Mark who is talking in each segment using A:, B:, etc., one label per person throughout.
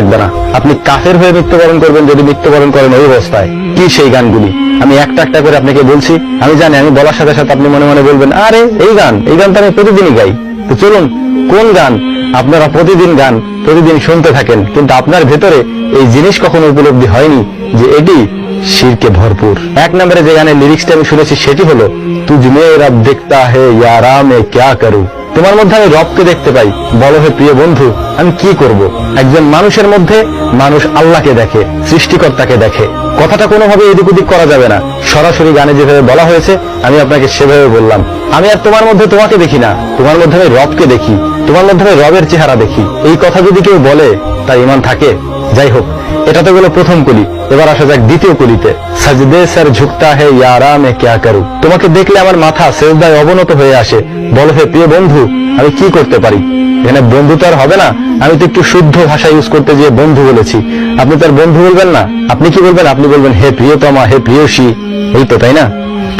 A: থাকবে না। আপনি কাফের হয়ে মৃত্যুবরণ করবেন, যদি মৃত্যুবরণ করেন ওই অবস্থায়। কি সেই গানগুলি? আমি একটা একটা করে আপনাকে বলছি, আমি জানি, আমি বলার সাথে সাথে আপনি মনে মনে বলবেন, আরে, এই গান এই গান তো আমি প্রতিদিনই গাই। তো চলুন, কোন গান? আপনারা প্রতিদিন গান, প্রতিদিন শুনতে থাকেন, কিন্তু আপনার ভেতরে এই জিনিস কখনো উপলব্ধি হয়নি যে এটি শিরকে ভরপুর। এক নম্বরে যে গানের লিরিক্সটা আমি শুনেছি, সেটি হলো তুঝমে রব দেখতা হে ইয়ারা মে ক্যা করু? তোমার মধ্যে আমি রবকে দেখতে পাই। বলো হে প্রিয় বন্ধু, আমি কি করব? একজন মানুষের মধ্যে মানুষ আল্লাহকে দেখে, সৃষ্টিকর্তাকে দেখে। কথাটা কোনোভাবে এদিক ওদিক করা যাবে না। সরাসরি গানে যেভাবে বলা হয়েছে, আমি আপনাকে সেভাবে বললাম। আমি আর তোমার মধ্যে তোমাকে দেখি না। তোমার মধ্যে আমি রবকে দেখি। তোমার মধ্যে আমি রবের চেহারা দেখি। এই কথা যদি কেউ বলে, তার ইমান থাকে? যাই হোক এটা তো গেল প্রথম কলি। এবার আসা যাক দ্বিতীয় কলিতে। সাজদে স্যার ঝুঁকতা হে, ইয়ারা মে ক্যা করু? তোমাকে দেখলে আমার মাথা সেজদায় অবনত হয়ে আসে। বলো হে প্রিয় বন্ধু, আমি কি করতে পারি? এখানে বন্ধু তো আর হবে না। আমি তো একটু শুদ্ধ ভাষা ইউজ করতে গিয়ে বন্ধু বলেছি। আপনি তার বন্ধু বলবেন না? আপনি কি বলবেন? আপনি বলবেন, হে প্রিয়তমা, হে প্রিয়সী। এই তো, তাই না?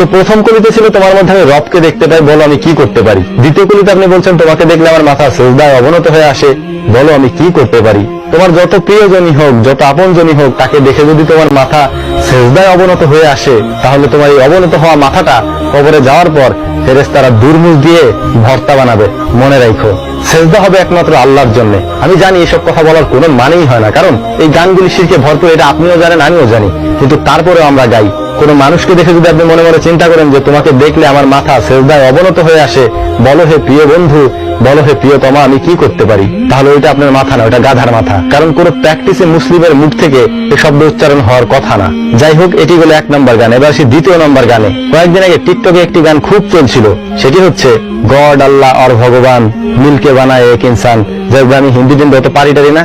A: তো প্রথম কলিতে ছিল তোমার মধ্যে আমি রবকে দেখতে পাই, বলো আমি কি করতে পারি? দ্বিতীয় কলিতে আপনি বলছেন, তোমাকে দেখলে আমার মাথা সেজদায় অবনত হয়ে আসে। বলো আমি কি করতে পারি? তোমার যত প্রিয়জনই হোক, যত আপনজনই হোক, তাকে দেখে যদি তোমার মাথা সেজদায় অবনত হয়ে আসে, তাহলে তোমার এই অবনত হওয়া মাথাটা কবরে যাওয়ার পর ফেরেস্তারা দুর্মুখ দিয়ে ভর্তা বানাবে। মনে রাখো সেজদা হবে একমাত্র আল্লাহর জন্য। আমি জানি এসব কথা বলার কোনো মানেই হয় না, কারণ এই গানগুলি শিরকে ভরপুর, এটা আপনিও জানেন, আমিও জানি। কিন্তু তারপরেও আমরা গাই। কোনো মানুষকে দেখে যদি আপনি মনে মনে চিন্তা করেন যে তোমাকে দেখলে আমার মাথা সেজদায় অবনত হয়ে আসে, বলো হে প্রিয় বন্ধু, বলো হে প্রিয়তমা, আমি কি করতে পারি? তাহলে ওইটা আপনার মাথা না ওটা গাধার মাথা। কারণ কোনো প্র্যাকটিসে মুসলিমের মুখ থেকে এই শব্দ উচ্চারণ হওয়ার কথা না। যাই হোক, এটি হলো এক নম্বর গান। এবার আসি দ্বিতীয় নম্বর গানে। কয়েকদিন আগে টিকটকে একটি গান খুব চলছিল। সেটি হচ্ছে, গড, আল্লাহ, আর ভগবান, মিলকে বানায় এক ইনসান। যাই হোক, আমি হিন্দি দিন অত পারি না।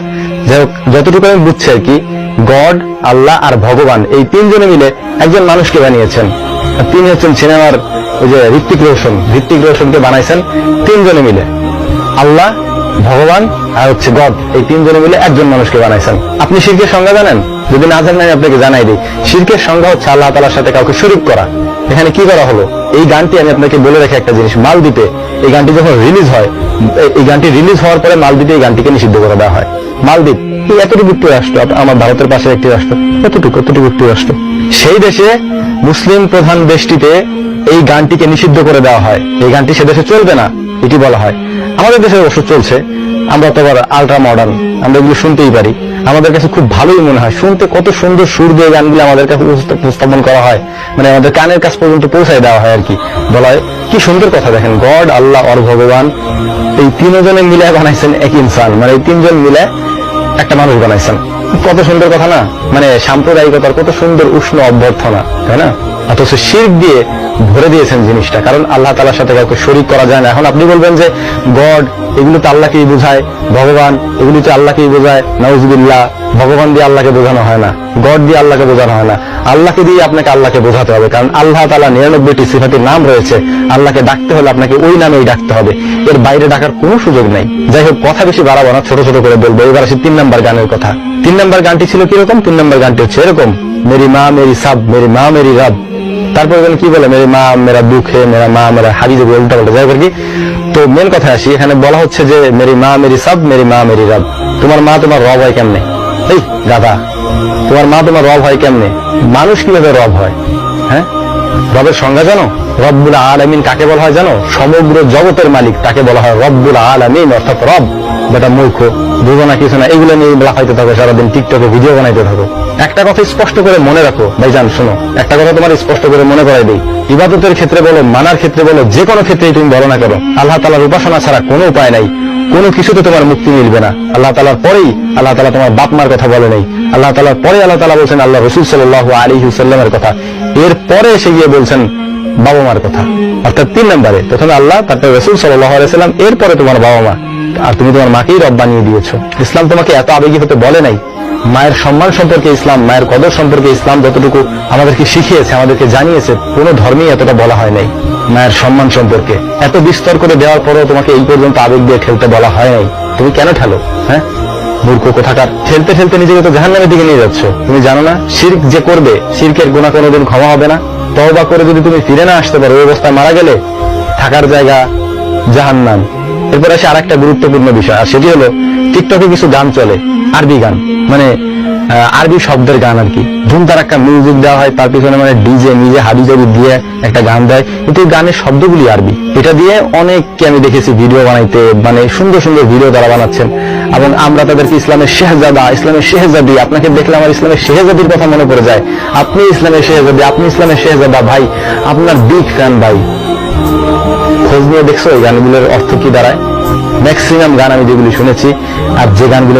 A: যাই হোক, যতটুকু আমি বুঝছি আর কি গড, আল্লাহ আর ভগবান, এই তিনজনে মিলে একজন মানুষকে বানিয়েছেন। তিনি হচ্ছেন সিনেমার ওই যে ঋত্বিক রোশন। ঋত্বিক রোশনকে বানাইছেন তিনজনে মিলে। আল্লাহ, ভগবান আর হচ্ছে গড, এই তিনজনে মিলে একজন মানুষকে বানাইছেন। আপনি শিরকের সংজ্ঞা জানেন? যদি না জানেন আপনাকে জানাই দিই। শিরকের সংজ্ঞা হচ্ছে আল্লাহ তালার সাথে কাউকে শরিক করা। এখানে কি করা হলো? এই গানটি আমি আপনাকে বলে রাখি একটা জিনিস। মালদ্বীপে এই গানটি যখন রিলিজ হয়, এই গানটি রিলিজ হওয়ার পরে মালদ্বীপে এই গানটিকে নিষিদ্ধ করে দেওয়া হয়। মালদ্বীপ এই এতটুকু একটি রাষ্ট্র আমার ভারতের পাশে একটি রাষ্ট্র এতটুকু এতটুকু একটি রাষ্ট্র সেই দেশে মুসলিম প্রধান দেশটিতে এই গানটিকে নিষিদ্ধ করে দেওয়া হয়। এই গানটি সে দেশে চলবে না, এটি বলা হয়। আমাদের দেশে অবশ্য চলছে। আমরা তো আবার আলট্রা মডার্ন আমরা এগুলো শুনতেই পারি। আমাদের কাছে খুব ভালোই মনে হয়। শুনতে কত সুন্দর সুর দিয়ে গানগুলো আমাদের কাছে উপস্থাপ- উপস্থাপন করা হয়। মানে আমাদের কানের কাছ পর্যন্ত পৌঁছায় দেওয়া হয় আর কি। বলা হয়, কি সুন্দর কথা দেখেন। গড, আল্লাহ, অর ভগবান, এই তিনজনে মিলে বানাইছেন এক ইনসান। মানে এই তিনজন মিলে একটা মানুষ বানাইছেন। কত সুন্দর কথা না? মানে সাম্প্রদায়িকতার কত সুন্দর উষ্ণ অভ্যর্থনা, তাই না? অথচ শির দিয়ে ভরে দিয়েছেন জিনিসটা, কারণ আল্লাহ তালার সাথে কাউকে শরিক করা যায় না। এখন আপনি বলবেন যে, গড, এগুলো তো আল্লাহকেই বোঝায়, ভগবান, এগুলি তো আল্লাহকেই বোঝায় নওজুবিল্লাহ ভগবান দিয়ে আল্লাহকে বোঝানো হয় না, গড দিয়ে আল্লাহকে বোঝানো হয় না। আল্লাহকে দিয়ে আপনাকে আল্লাহকে বোঝাতে হবে, কারণ আল্লাহ তালা নিরানব্বইটি সিফাতির নাম রয়েছে। আল্লাহকে ডাকতে হলে আপনাকে ওই নামেই ডাকতে হবে। এর বাইরে ডাকার কোনো সুযোগ নেই। যাই হোক, কথা বেশি বাড়াবো না, ছোট ছোট করে বলব। এবার আসি তিন নম্বর গানের কথা। তিন নম্বর গানটি ছিল কীরকম? তিন নম্বর গানটি হচ্ছে এরকম, মেরি মা, মেরি সাব, মেরি মা, মেরি রব। তারপর এখানে কি বলে? মেরি মা, মেরা দুঃখ, মেরা মা, মেরা হারি যে উল্টা পাল্টা যাই কি। তো মেন কথা আসি, এখানে বলা হচ্ছে যে, মেরি মা, মেরি সাব, মেরি মা, মেরি রব। তোমার মা, তোমার রব হয় কেমনে? এই গাদা তোমার মা তোমার রব হয় কেমনে? মানুষ কীভাবে রব হয়? হ্যাঁ? রবের সংজ্ঞা জানো? রব্বুল আলামিন কাকে বলা হয় জানো? সমগ্র জগতের মালিক তাকে বলা হয় রব্বুল আলামিন, অর্থাৎ রব। বেটা মূর্খ, বুঝো না, কিছু না, এগুলো নিয়ে লাফাইতে থাকো, সারাদিন টিকটকে ভিডিও বানাইতে থাকো। একটা কথা স্পষ্ট করে মনে রাখো ভাই ভাইজান, শোনো। একটা কথা তোমার স্পষ্ট করে মনে করাই দিই। ইবাদতের ক্ষেত্রে বলো, মানার ক্ষেত্রে বলো, যে কোনো ক্ষেত্রেই তুমি বলো না করো আল্লাহ তালার উপাসনা ছাড়া কোনো উপায় নাই। কোনো কিছুতে তোমার মুক্তি মিলবে না। আল্লাহ তালার পরেই আল্লাহ তালা তোমার বাপমার কথা বলে নেই। আল্লাহ তালার পরে আল্লাহ তালা বলছেন, আল্লাহ রসুল সাল্লাহ আলী হুসাল্লামের কথা। এর পরে সে গিয়ে বলছেন, বাবা মার কথা। অর্থাৎ তিন নম্বরে, প্রথমে আল্লাহ, তারপরে রসুল সাল্লাহ আলাইসাল্লাম এরপরে তোমার বাবা মা। আর তুমি তোমার মাকেই রব বানিয়ে দিয়েছ। ইসলাম তোমাকে এত আবেগী হতে বলে নাই। মায়ের সম্মান সম্পর্কে ইসলাম, মায়ের কদর সম্পর্কে ইসলাম যতটুকু আমাদেরকে শিখিয়েছে, আমাদেরকে জানিয়েছে, কোনো ধর্মেই এতটা বলা হয় নাই মায়ের সম্মান সম্পর্কে। এত বিস্তর করে দেওয়ার পরেও তোমাকে এই পর্যন্ত আবেগ দিয়ে খেলতে বলা হয় নাই। তুমি কেন ঠেলো হ্যাঁ? মূর্খ কোথাকার। ঠেলতে ঠেলতে নিজেকে তো জাহান্নামের দিকে নিয়ে যাচ্ছ। তুমি জানো না, শির্ক যে করবে, শির্কের গোনা কোনোদিন ক্ষমা হবে না। তওবা করে যদি তুমি ফিরে না আসতে পারো, ওই অবস্থায় মারা গেলে থাকার জায়গা জাহান্নাম। এরপর আসে আরেকটা গুরুত্বপূর্ণ বিষয়, আর সেটি হলো টিকটকে কিছু গান চলে, আরবি গান। মানে আরবি শব্দের গান আর কি। ধুমতার একটা মিউজিক দেওয়া হয়, তার পিছনে মানে ডিজে নিজে হাবি জাবি দিয়ে একটা গান দেয়। কিন্তু গানের শব্দগুলি আরবি। এটা দিয়ে অনেককে আমি দেখেছি ভিডিও বানাইতে মানে সুন্দর সুন্দর ভিডিও তারা বানাচ্ছেন। এবং আমরা তাদেরকে ইসলামের শেহজাদা, ইসলামের শেহজাদি, আপনাকে দেখলে আমার ইসলামের শেহজাদির কথা মনে পড়ে যায়। আপনি ইসলামের শেহজাদি, আপনি ইসলামের শেহজাদা ভাই, আপনার বিগ ফ্যান ভাই। খোঁজ নিয়ে দেখছ এই গানগুলোর অর্থ কি দাঁড়ায়? ম্যাক্সিমাম গান আমি যেগুলি শুনেছি, আর যে গানগুলো